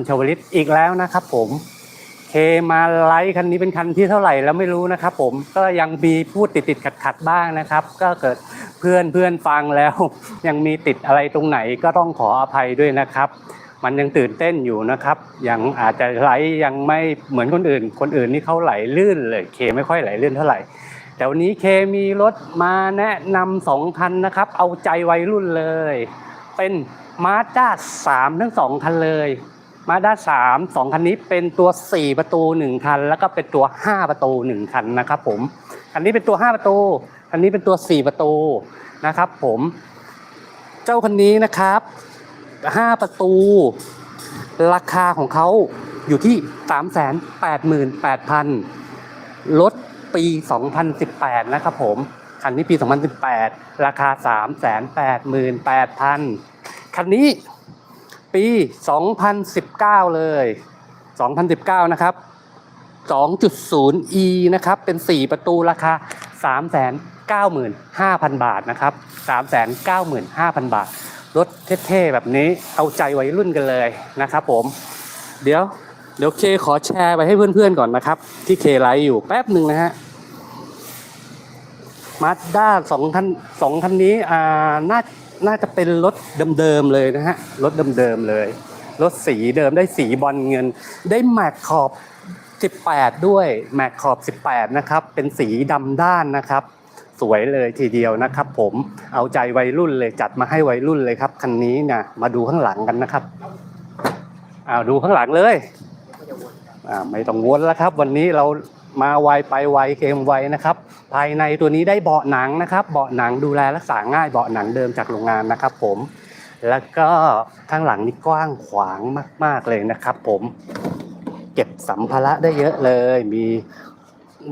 คุณชาวลิตอีกแล้วนะครับผมเคมาไลท์คันนี้เป็นคันที่เท่าไหร่แล้วไม่รู้นะครับผมก็ยังมีพูดติดติดขัดขัดบ้างนะครับ ก็เกิดเพื่อนเพื่อนฟังแล้ว ยังมีติดอะไรตรงไหนก็ต้องขออภัยด้วยนะครับ มันยังตื่นเต้นอยู่นะครับ ยังอาจจะไหลยังไม่เหมือนคนอื่น คนอื่นนี่เขาไหลลื่นเลยเคไม่ค่อยไหลลื่นเท่าไหร่แต่วันนี้เคมีรถมาแนะนำสองคันนะครับ เอาใจวัยรุ่นเลย เป็นมาด้าสามทั้งสองคันเลย มาด้าสามสองคันนี้เป็นตัว 4 ประตู 1 คัน แล้วก็เป็นตัว 5 ประตู 1 คันนะครับผมคันนี้เป็นตัว 5 ประตูคันนี้เป็นตัว 4 ประตูนะครับผมเจ้าคันนี้นะครับ 5 ประตู ราคาของเขาอยู่ที่ 388,000รถปี 2018 นะครับผมคันนี้ปี 2018 ราคา 388,000 คันนี้ ปี 2019 เลย 2019 นะครับ 2.0e นะครับ เป็น 4 ประตูราคา 395,000 บาทนะครับ 395,000 บาท รถเท่ๆ แบบนี้เอาใจวัยรุ่นกันเลยนะครับผม เดี๋ยวเดี๋ยวเคขอแชร์ไปให้เพื่อนๆก่อนนะครับ ที่เคไลฟ์อยู่แป๊บหนึ่งนะฮะมาด้าสองคันสองคันนี้อ่าน่า น่าจะเป็นรถเดิมๆเลยนะฮะรถเดิมๆเลย รถสีเดิมได้สีบอลเงิน ได้แม็กขอบ 18 ด้วยแม็กขอบ 18 นะครับ เป็นสีดำด้านนะครับ สวยเลยทีเดียวนะครับ ผมเอาใจวัยรุ่นเลยจัดมาให้วัยรุ่นเลยครับคันนี้นะมาดูข้างหลังกันนะครับอ้าวดูข้างหลังเลยอ่าไม่ต้องวนแล้วครับ วันนี้เรา มาไวไปไวเกมไวนะครับ ภายในตัวนี้ได้เบาะหนังนะครับ เบาะหนังดูแลรักษาง่ายเบาะหนังเดิมจากโรงงานนะครับ ผม แล้วก็ข้างหลังนี่กว้างขวางมาก ๆเลยนะครับ ผม เก็บสัมภาระได้เยอะเลย มี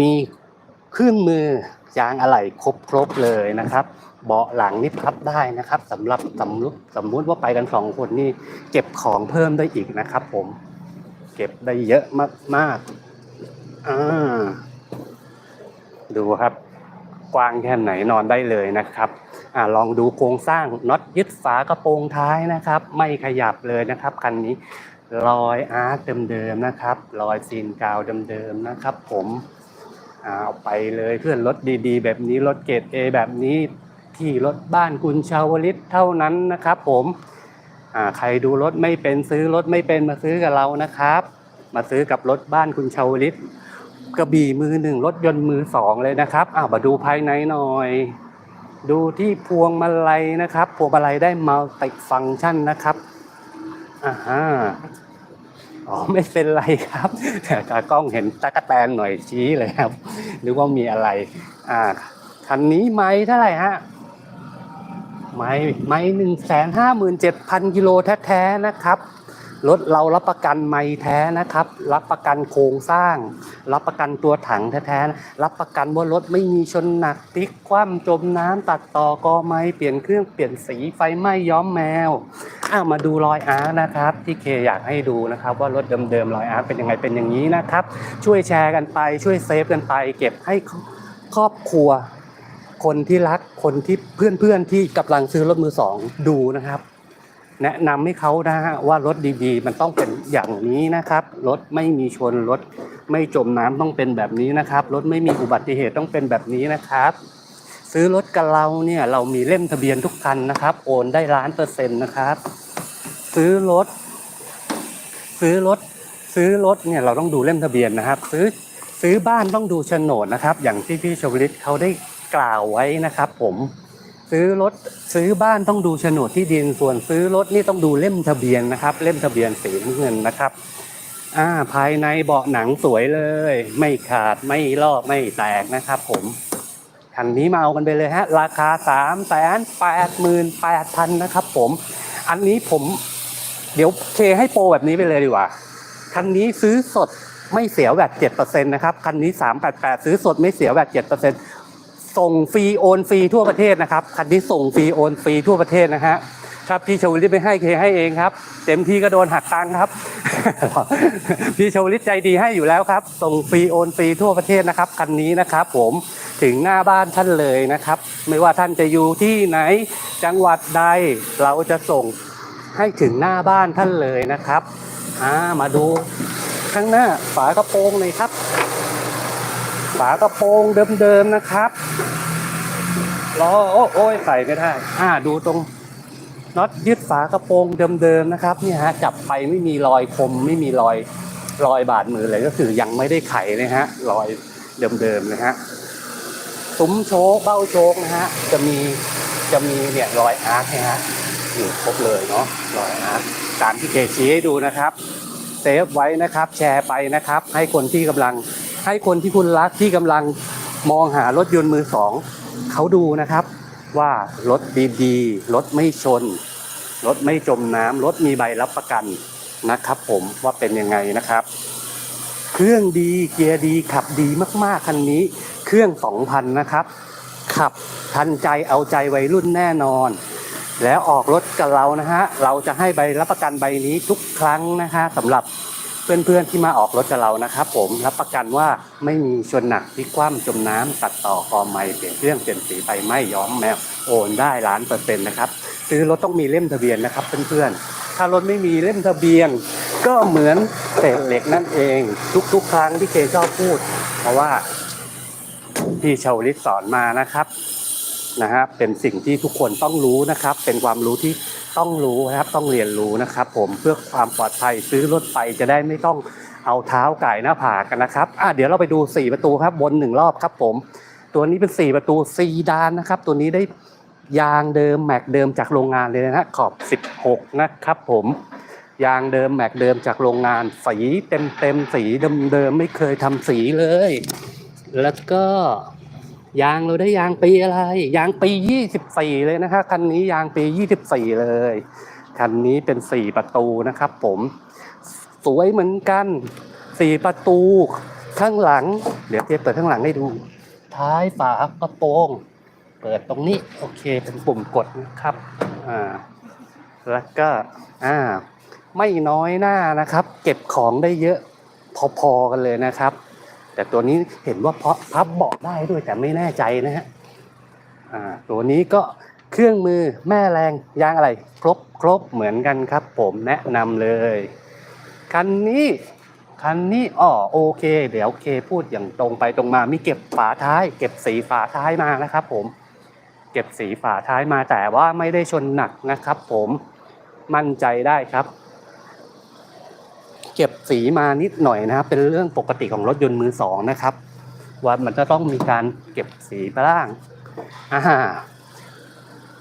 มีเครื่องมือยางอะไหล่ครบครบเลยนะครับ เบาะหลังนี่พับได้นะครับสำหรับสำรุสมมุติว่าไปกันสองคนนี่เก็บของเพิ่มได้อีกนะครับ ผม เก็บได้เยอะมากๆ อ่าดูครับ กว้างแค่ไหนนอนได้เลยนะครับอ่าลองดูโครงสร้างน็อตยึดฝากระโปรงท้ายนะครับ ไม่ขยับเลยนะครับคันนี้รอยอาร์ตเดิมๆนะครับ รอยซีนกาวเดิมๆนะครับ ผมเอาไปเลยเพื่อนรถดีๆ แบบนี้รถเกรด A แบบนี้ที่รถบ้านคุณชาวลิตเท่านั้นนะครับ ผมใครดูรถไม่เป็นซื้อรถไม่เป็นมาซื้อกับเรานะครับ มาซื้อกับรถบ้านคุณชาวลิต กระบี่มือหนึ่งรถยนต์มือสองเลยนะครับอ้าวมาดูภายในหน่อย ดูที่พวงมาลัยนะครับ พวงมาลัยได้มัลติฟังก์ชันนะครับอ่าฮะอ๋อไม่เป็นไรครับแต่ตากล้องเห็นตะกแตนหน่อยชี้เลยครับนึกว่ามีอะไร อ่าคันนี้ไม้เท่าไหร่ฮะไม้ไม้หนึ่งแสนห้าหมื่นเจ็ดพันกิโลแท้ๆนะครับ รถเรารับประกันไม้แท้นะครับ รับประกันโครงสร้าง รับประกันตัวถังแท้ๆรับประกันว่ารถไม่มีชนหนักพลิกคว่ำจมน้ำตัดต่อกอไม้เปลี่ยนเครื่องเปลี่ยนสีไฟไหม้ย้อมแมวอ้ามาดูรอยอาร์นะครับ ที่เคอยากให้ดูนะครับ ว่ารถเดิมๆรอยอาร์เป็นยังไงเป็นอย่างนี้นะครับ ช่วยแชร์กันไปช่วยเซฟกันไป เก็บให้ครอบครัว คนที่รักคนที่เพื่อนๆที่กำลังซื้อรถมือสองดูนะครับ แนะนำให้เขานะฮะว่ารถดีๆ มันต้องเป็นอย่างนี้นะครับรถไม่มีชนรถไม่จมน้ำต้องเป็นแบบนี้นะครับรถไม่มีอุบัติเหตุต้องเป็นแบบนี้นะครับ ซื้อรถกับเราเนี่ยเรามีเล่มทะเบียนทุกคันนะครับ โอนได้ล้านเปอร์เซ็นต์นะครับ ซื้อรถ ซื้อรถซื้อรถเนี่ยเราต้องดูเล่มทะเบียนนะครับ ซื้อซื้อบ้านต้องดูโฉนดนะครับ อย่างที่พี่ชวลิตเขาได้กล่าวไว้นะครับ ผม ซื้อรถซื้อบ้านต้องดูโฉนดที่ดินส่วนซื้อรถนี่ต้องดูเล่มทะเบียนนะครับ เล่มทะเบียนสีน้ำเงินนะครับอ่าภายในเบาะหนังสวยเลย ไม่ขาดไม่ลอกไม่แตกนะครับ ผมคันนี้มาเอากันไปเลยฮะ ราคา3 8 8 8 0 0 0นะครับ ผม อันนี้ผม เดี๋ยวเคให้โปรแบบนี้ไปเลยดีกว่าคันนี้ซื้อสดไม่เสียแวด7%นะครับคันนี้388ซื้อสดไม่เสียแวด7% ส่งฟรีโอนฟรีทั่วประเทศนะครับคันนี้ส่งฟรีโอนฟรีทั่วประเทศนะฮะครับพี่ชวลิตไม่ให้เคให้เองครับ เต็มที่ก็โดนหักตังค์ครับ พี่ชวลิตใจดีให้อยู่แล้วครับ ส่งฟรีโอนฟรีทั่วประเทศนะครับคันนี้นะครับ ผมถึงหน้าบ้านท่านเลยนะครับ ไม่ว่าท่านจะอยู่ที่ไหนจังหวัดใดเราจะส่งให้ถึงหน้าบ้านท่านเลยนะครับามาดูข้างหน้าฝากระโปรงเลยครับ ฝากระโปรงเดิมๆนะครับ ล้อโอ้โอ้ยใส่ไม่ได้อ่าดูตรงน็อตยึดฝากระโปรงเดิมๆนะครับเนี่ยฮะจับไปไม่มีรอยคม ไม่มีรอยรอยบาดมือเลยก็คือยังไม่ได้ไขนะฮะรอยเดิมๆนะฮะซุ้มโชคเบ้าโชคนะฮะจะมีจะมีเนี่ยรอยอาร์คนะฮะอยู่ครบเลยเนาะรอยอาร์คตามที่เคชี้ให้ดูนะครับเซฟไว้นะครับ แชร์ไปนะครับ ให้คนที่กำลังให้คนที่คุณรักที่กำลังมองหารถยนต์มือสอง เขาดูนะครับว่ารถดีๆรถไม่ชนรถไม่จมน้ำรถมีใบรับประกันนะครับ ผมว่าเป็นยังไงนะครับ เครื่องดีเกียร์ดีขับดีมากๆคันนี้ เครื่อง 2,000 นะครับ ขับทันใจเอาใจวัยรุ่นแน่นอน แล้วออกรถกับเรานะฮะเราจะให้ใบรับประกันใบนี้ทุกครั้งนะฮะสำหรับ เพื่อนๆที่มาออกรถกับเรานะครับผมรับประกันว่าไม่มีชนหนักที่คว่ำจมน้ำตัดต่อคอไม้เปลี่ยนเครื่องเปลี่ยนสีไฟไม้ย้อมแมวโอนได้ล้านเปอร์เซ็นต์นะครับซื้อรถต้องมีเล่มทะเบียนนะครับเพื่อนๆถ้ารถไม่มีเล่มทะเบียน ก็เหมือนเศษเหล็กนั่นเอง ทุกๆ ครั้งที่เคชอบพูด เพราะว่าพี่ชาวลิตสอนมานะครับนะฮะเป็นสิ่งที่ทุกคนต้องรู้นะครับ เป็นความรู้ที่ ต้องรู้นะครับต้องเรียนรู้นะครับ ผมเพื่อความปลอดภัยซื้อรถไปจะได้ไม่ต้องเอาเท้าไก่หน้าผากกันนะครับอะเดี๋ยวเราไปดู 4 ประตูครับวนหนึ่งรอบครับผม ตัวนี้เป็น 4 ประตูซีดานนะครับ ตัวนี้ได้ยางเดิมแม็กเดิมจากโรงงานเลยนะขอบ 16 นะครับ ผมยางเดิมแม็กเดิมจากโรงงานสีเต็มเต็มสีเดิมๆไม่เคยทำสีเลย แล้วก็ ยางเราได้ยางปีอะไร ยางปี 24 เลยนะครับคันนี้ยางปี 24 เลย คันนี้เป็น 4 ประตูนะครับ ผมสวยเหมือนกัน 4 ประตูข้างหลัง เดี๋ยวเทียบเปิดข้างหลังให้ดู ท้ายฝากระโปรงเปิดตรงนี้ โอเคเป็นปุ่มกดนะครับอ่าแล้วก็อ่าไม่น้อยหน้านะครับ เก็บของได้เยอะพอๆกันเลยนะครับ แต่ตัวนี้เห็นว่าเพาะพับเบาะได้ด้วยแต่ไม่แน่ใจนะฮะอ่าตัวนี้ก็เครื่องมือแม่แรงยางอะไร ครบครบเหมือนกันครับ ผมแนะนำเลย คันนี้คันนี้อ๋อโอเค เดี๋ยวเคพูดอย่างตรงไปตรงมามีเก็บฝาท้าย เก็บสีฝาท้ายมานะครับ ผม เก็บสีฝาท้ายมาแต่ว่าไม่ได้ชนหนักนะครับ ผมมั่นใจได้ครับ เก็บสีมานิดหน่อยนะครับ เป็นเรื่องปกติของรถยนต์มือสองนะครับ ว่ามันจะต้องมีการเก็บสีบ้างอ่า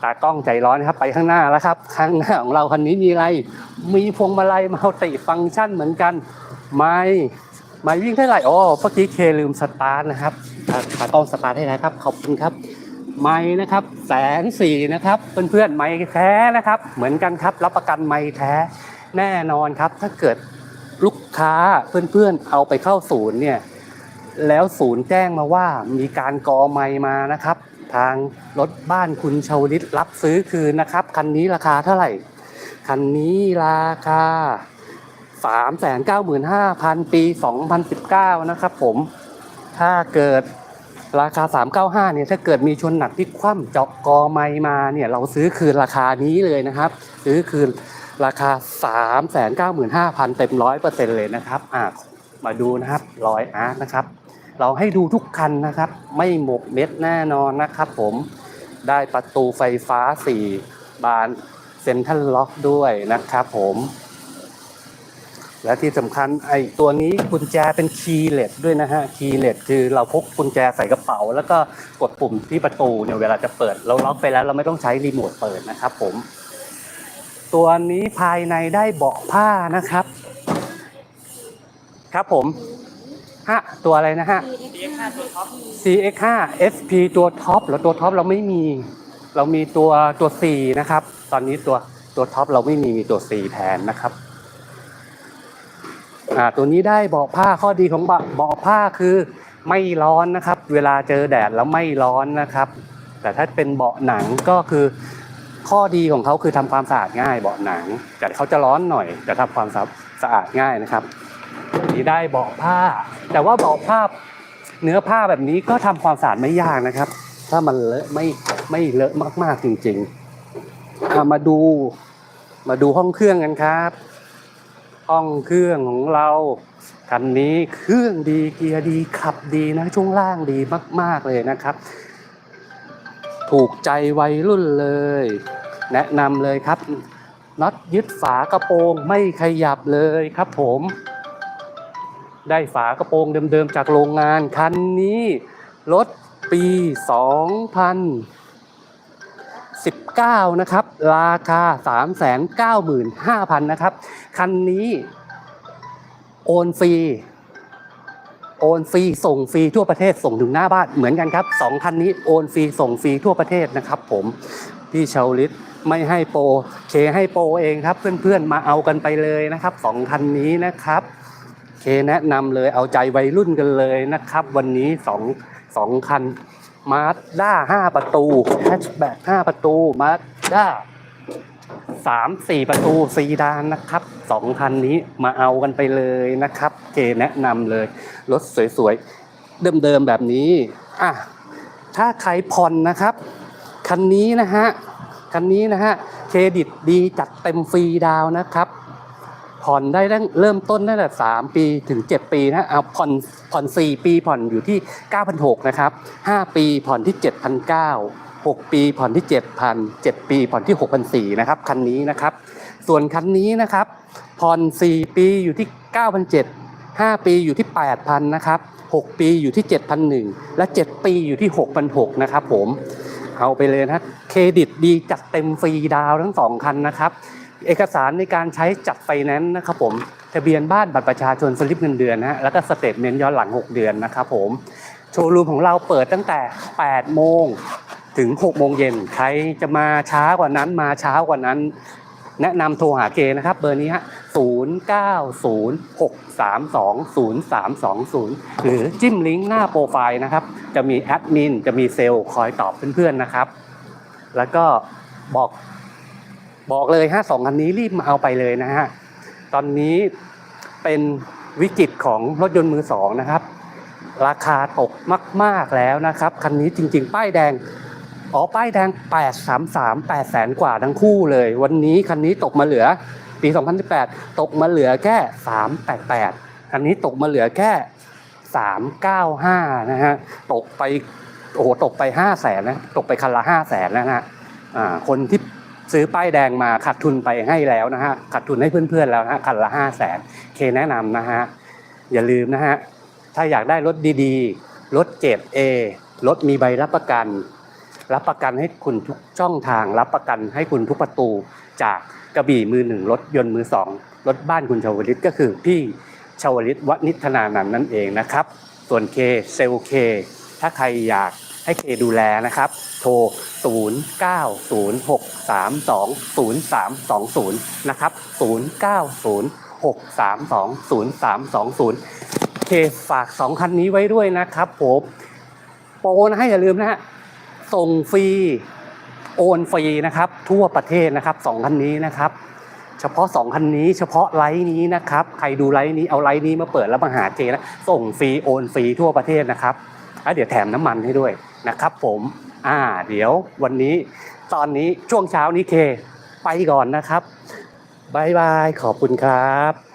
ตากล้องใจร้อนครับ ไปข้างหน้าแล้วครับ ข้างหน้าของเราคันนี้มีอะไร มีพวงมาลัยมัลติฟังก์ชันเหมือนกัน ไม่ไม่วิ่งเท่าไหร่อ๋อเมื่อกี้เคลืมสตาร์ทนะครับตาตากล้องสตาร์ทให้นะครับ ขอบคุณครับ ไม่นะครับแสนสี่นะครับ เพื่อนๆไม่แท้นะครับ เหมือนกันครับ รับประกันไม่แท้แน่นอนครับ ถ้าเกิด ลูกค้าเพื่อนๆ เอาไปเข้าศูนย์เนี่ยแล้วศูนย์แจ้งมาว่ามีการกอไม้มานะครับ ทางรถบ้านคุณชาวลิตรับซื้อคืนนะครับ คันนี้ราคาเท่าไหร่ คันนี้ราคา 395,000 ปี 2019 นะครับผมถ้าเกิดราคา 395 เนี่ยถ้าเกิดมีชนหนักที่คว่ำเจาะกอไมมาเนี่ยเราซื้อคืนราคานี้เลยนะครับ ซื้อคืน ราคา 395,000 เต็มร้อยเปอร์เซ็นต์เลยนะครับอ่ามาดูนะครับรอยอาร์ตนะครับ เราให้ดูทุกคันนะครับ ไม่หมกเม็ดแน่นอนนะครับ ผมได้ประตูไฟฟ้า 4 บานเซ็นทรัลล็อกด้วยนะครับผมและที่สำคัญไอ้ตัวนี้กุญแจเป็นคีย์เลสด้วยนะฮะคีย์เลสคือเราพกกุญแจใส่กระเป๋า แล้วก็กดปุ่มที่ประตูเนี่ยเวลาจะเปิด เราล็อกไปแล้วเราไม่ต้องใช้รีโมทเปิดนะครับผม ตัวนี้ภายในได้เบาะผ้านะครับ ครับผมฮะตัวอะไรนะฮะ CX5 SP ตัวท็อปแล้วตัวท็อปเราไม่มี เรามีตัวตัว C นะครับ ตอนนี้ตัวตัวท็อปเราไม่มีมีตัว C แทนนะครับอ่าตัวนี้ได้เบาะผ้าข้อดีของเบาเบาะผ้าคือไม่ร้อนนะครับ เวลาเจอแดดแล้วไม่ร้อนนะครับ แต่ถ้าเป็นเบาะหนังก็คือ ข้อดีของเขาคือทำความสะอาดง่ายเบาะหนัง แต่เขาจะร้อนหน่อยแต่ทำความสะอาดง่ายนะครับนี่ได้เบาะผ้า แต่ว่าเบาะผ้าเนื้อผ้าแบบนี้ก็ทำความสะอาดไม่ยากนะครับ ถ้ามันเลอะไม่ไม่เลอะมาก ๆจริงๆมาดูมาดูห้องเครื่องกันครับ ห้องเครื่องของเราคันนี้เครื่องดีเกียร์ดีขับดีนะช่วงล่างดีมาก ๆเลยนะครับ ถูกใจวัยรุ่นเลย แนะนำเลยครับน็อตยึดฝากระโปรงไม่ขยับเลยครับผม ได้ฝากระโปรงเดิมๆจากโรงงานคันนี้รถปี 2019 นะครับ ราคา 395,000 นะครับ คันนี้โอนฟรี โอนฟรีส่งฟรีทั่วประเทศส่งถึงหน้าบ้านเหมือนกันครับสองคันนี้โอนฟรีส่งฟรีทั่วประเทศนะครับ ผมพี่ชาวลิตไม่ให้โปรเคให้โปรเองครับ เพื่อนๆมาเอากันไปเลยนะครับสองคันนี้นะครับ เคแนะนำเลยเอาใจวัยรุ่นกันเลยนะครับ วันนี้สองสองคันมาด้าห้าประตูแฮชแบ็กห้าประตูมาด้า สามสี่ประตูซีดานนะครับสองคันนี้มาเอากันไปเลยนะครับเคแนะนำเลย รถสวยๆ เดิมๆแบบนี้อะถ้าใครผ่อนนะครับ คันนี้นะฮะ คันนี้นะฮะ เครดิตดีจัดเต็มฟรีดาวน์นะครับ ผ่อนได้ตั้งเริ่มต้นตั้งแต่3ปีถึง 7 ปีนะเอาผ่อนผ่อน 4 ปีผ่อนอยู่ที่ 9,600นะครับ 5 ปีผ่อนที่ 7,900 6 ปีผ่อนที่ 7,000 7 ปีผ่อนที่ 6,400นะครับคันนี้นะครับ ส่วนคันนี้นะครับผ่อน 4 ปีอยู่ที่ 9,700 5 ปีอยู่ที่ 8,000นะครับ6 ปีอยู่ที่ 7,001 และ 7 ปีอยู่ที่6,600นะครับผมเอาไปเลยนะเครดิตดีจัดเต็มฟรีดาวทั้งสองคันนะครับเอกสารในการใช้จัดไฟแนนซ์นะครับผมทะเบียนบ้านบัตรประชาชนสลิปเงินเดือนนะฮะแล้วก็สเตทเมนต์ย้อนหลัง 6 เดือนนะครับผมโชว์รูมของเราเปิดตั้งแต่ 8 โมง ถึง6โมงเย็นใครจะมาช้ากว่านั้นมาช้ากว่านั้น แนะนำโทรหาเกนะครับ เบอร์นี้ฮะ0906320320 หรือจิ้มลิงก์หน้าโปรไฟล์นะครับ จะมีแอดมินจะมีเซลล์คอยตอบเพื่อนๆนะครับ แล้วก็บอกบอกเลยฮะสองคันนี้รีบมาเอาไปเลยนะฮะ ตอนนี้เป็นวิกฤตของรถยนต์มือสองนะครับ ราคาตกมาก ๆแล้วนะครับ คันนี้จริง ๆ ป้ายแดง อ๋อ ป้ายแดง 833 8แสนกว่าทั้งคู่เลย วันนี้คันนี้ตกมาเหลือปี 2018 ตกมาเหลือแค่ 388 คันนี้ตกมาเหลือแค่ 395 นะฮะ ตกไป โอ้โห ตกไป 5 แสนนะ ตกไปคันละ 5 แสนนะฮะ อ่า คนที่ซื้อป้ายแดงมาขาดทุนไปให้แล้วนะฮะ ขาดทุนให้เพื่อนๆแล้วนะฮะ คันละ 5 แสน เคแนะนำนะฮะ อย่าลืมนะฮะ ถ้าอยากได้รถดีๆ รถเกรด A รถมีใบรับประกัน รับประกันให้คุณทุกช่องทาง รับประกันให้คุณทุกประตู จากกระบี่มือหนึ่งรถยนต์มือสองรถบ้านคุณชาวลิตก็คือพี่ชาวลิตวณิธนานันท์นั่นเองนะครับ ส่วนเคเซลเคถ้าใครอยากให้เคดูแลนะครับ โทร 0906320320 นะครับ 0906320320 เคฝาก 2 คันนี้ไว้ด้วยนะครับผมโปรนะให้อย่าลืมนะฮะ ส่งฟรี โอนฟรีนะครับ ทั่วประเทศนะครับสองคันนี้นะครับ เฉพาะสองคันนี้ เฉพาะไลน์นี้นะครับ ใครดูไลน์นี้เอาไลน์นี้มาเปิดแล้วมาหาเจนะส่งฟรีโอนฟรีทั่วประเทศนะครับแล้วเดี๋ยวแถมน้ำมันให้ด้วยนะครับ ผมอ่าเดี๋ยววันนี้ตอนนี้ช่วงเช้านี้เค ไปก่อนนะครับบายบายขอบคุณครับ